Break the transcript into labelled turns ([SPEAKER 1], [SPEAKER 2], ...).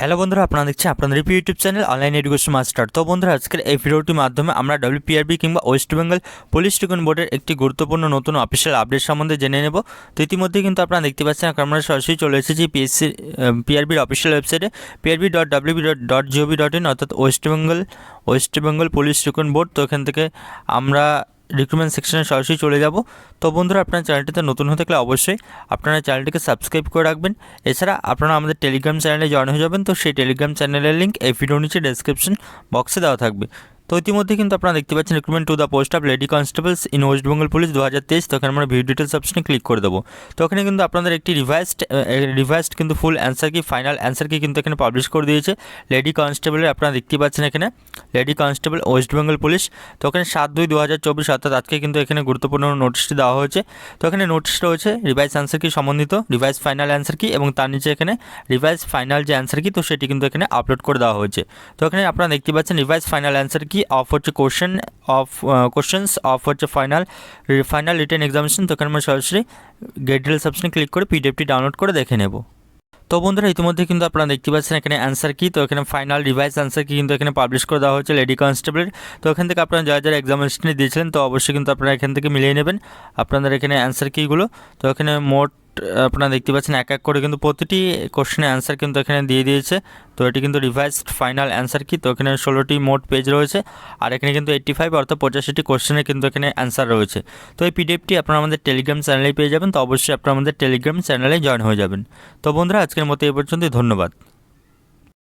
[SPEAKER 1] Hello বন্ধুরা, আপনারা দেখছেন আপনাদের YouTube channel online education master তো বন্ধুরা, আজকের এই ভিডিওটির মাধ্যমে আমরা ডব্লিউপিআরবি কিংবা ওয়েস্ট বেঙ্গল পুলিশ টিকন বোর্ডের একটি গুরুত্বপূর্ণ নতুন অফিসিয়াল আপডেট সম্বন্ধে জেনে নেব। তো ইতিমধ্যে কিন্তু আপনারা দেখতে পাচ্ছেন, আমরা সরাসরি চলে এসেছি পিএসসি পিআরবির অফিসিয়াল ওয়েবসাইটে PRB dot WB dot dot GOV dot in অর্থাৎ West Bengal West Bengal police T-con board তো এখান থেকে আমরা রিক্রুটমেন্ট সেকশনে সরাসরি চলে যাব। তো বন্ধুরা, আপনার চ্যানেলটিতে নতুন হতে গেলে অবশ্যই আপনারা চ্যানেলটিকে সাবস্ক্রাইব করে রাখবেন। এছাড়া আপনারা আমাদের টেলিগ্রাম চ্যানেলে জয়েন হয়ে যাবেন। তো সেই টেলিগ্রাম চ্যানেলের লিঙ্ক এই ভিডিও নিচে ডেসক্রিপশন বক্সে দেওয়া থাকবে। তো ইতিমধ্যে কিন্তু আপনারা দেখতে পাচ্ছেন recruitment to the post of lady constables in West Bengal police দু হাজার তেইশ। তো এখানে আমরা ভিডিও ডিটেলস অপশনে ক্লিক করে দেবো। তো এখানে কিন্তু আপনাদের একটি রিভাইসড রিভাইসড কিন্তু full answer key final answer key কিন্তু এখানে পাবলিশ করে দিয়েছে। লেডি কনস্টেবলের আপনারা দেখতে পাচ্ছেন এখানে lady constable West Bengal police তো এখানে সাত দুই দু হাজার চব্বিশ, অর্থাৎ আজকে কিন্তু এখানে গুরুত্বপূর্ণ নোটিশটি দেওয়া হয়েছে। তো এখানে নোটিশ রয়েছে রিভাইস অ্যান্সার কি সম্বন্ধিত রিভাইস ফাইনাল অ্যান্সার কি এবং তার নিচে এখানে রিভাইস ফাইনাল যে অ্যান্সার কি তো সেটি কিন্তু এখানে আপলোড করে দেওয়া হয়েছে। তো এখানে আপনারা দেখতে পাচ্ছেন revise final answer key of হচ্ছে কোশ্চেন অফ কোশ্চেন্স অফ হচ্ছে ফাইনাল ফাইনাল রিটেন এক্সামিনেশন তো এখানে আমরা সরাসরি গেট ডিটেলস অপশনে ক্লিক করে পিডিএফটি ডাউনলোড করে দেখে নেব। তো বন্ধুরা, ইতিমধ্যে কিন্তু আপনারা দেখতে পাচ্ছেন এখানে অ্যান্সার কি, তো এখানে ফাইনাল রিভাইস অ্যান্সার কি কিন্তু এখানে পাবলিশ করে দেওয়া হয়েছে লেডি কনস্টেবলের তো এখান থেকে আপনারা যারা যারা এক্সামিনেশনে দিয়েছিলেন, তো অবশ্যই কিন্তু আপনারা এখান থেকে মিলিয়ে নেবেন। আপনাদের এখানে অ্যান্সার কিগুলো তো এখানে মোট আপনারা দেখতে পাচ্ছেন এক এক করে কিন্তু প্রতিটি কোশ্চেনের অ্যান্সার কিন্তু এখানে দিয়ে দিয়েছে। তো এটি কিন্তু রিভাইসড ফাইনাল অ্যান্সার কি? তো এখানে ষোলোটি মোট পেজ রয়েছে আর এখানে কিন্তু এইট্টি ফাইভ অর্থাৎ পঁচাশিটি কোশ্চেনের কিন্তু এখানে অ্যান্সার রয়েছে। তো এই পিডিএফটি আপনারা আমাদের টেলিগ্রাম চ্যানেলেই পেয়ে যাবেন। তো অবশ্যই আপনারা আমাদের টেলিগ্রাম চ্যানেলে জয়েন হয়ে যাবেন। তো বন্ধুরা, আজকের মতো এই পর্যন্তই। ধন্যবাদ।